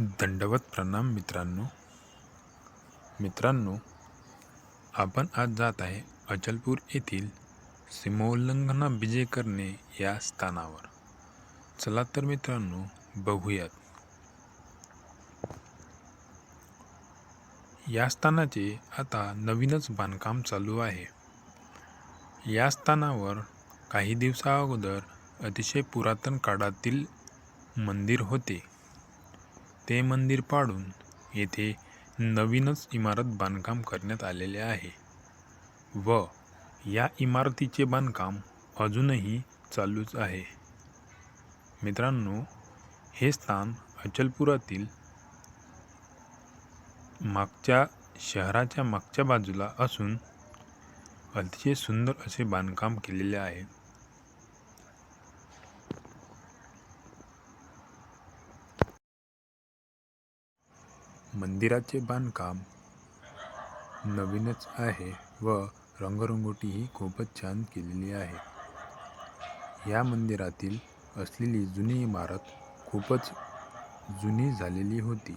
दंडवत प्रणाम मित्रांनो. मित्रांनो आपण आज जात आहे अचलपूर येथील सीमोल्लंघना विजय करणे या स्थानावर. चला तर मित्रांनो बघूयात. या स्थानाचे आता नवीनच बांधकाम चालू आहे. या स्थानावर काही दिवसा अगोदर अतिशय पुरातन काळातील मंदिर होते. ते मंदिर पाडून येथे नवीनच इमारत बांधकाम करण्यात आलेले आहे व या इमारतीचे बांधकाम अजूनही चालूच आहे. मित्रांनो हे स्थान अचलपुरातील मागच्या शहराच्या मागच्या बाजूला असून अतिशय सुंदर असे बांधकाम केलेले आहे. मंदिराचे बांधकाम नवीनच आहे व रंगरंगोटीही खूपच छान केलेली आहे. या मंदिरातील असलेली जुनी इमारत खूपच जुनी झालेली होती.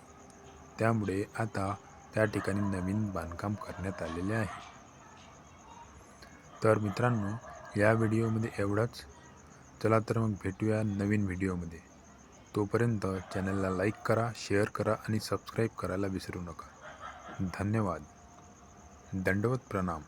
त्यामुळे आता त्या ठिकाणी नवीन बांधकाम करण्यात आलेले आहे. तर मित्रांनो या व्हिडिओमध्ये एवढंच. चला तर मग भेटूया नवीन व्हिडिओमध्ये. तोपर्यंत चॅनलला लाईक करा शेअर करा आणि सबस्क्राईब करायला विसरू नका. धन्यवाद. दंडवत प्रणाम.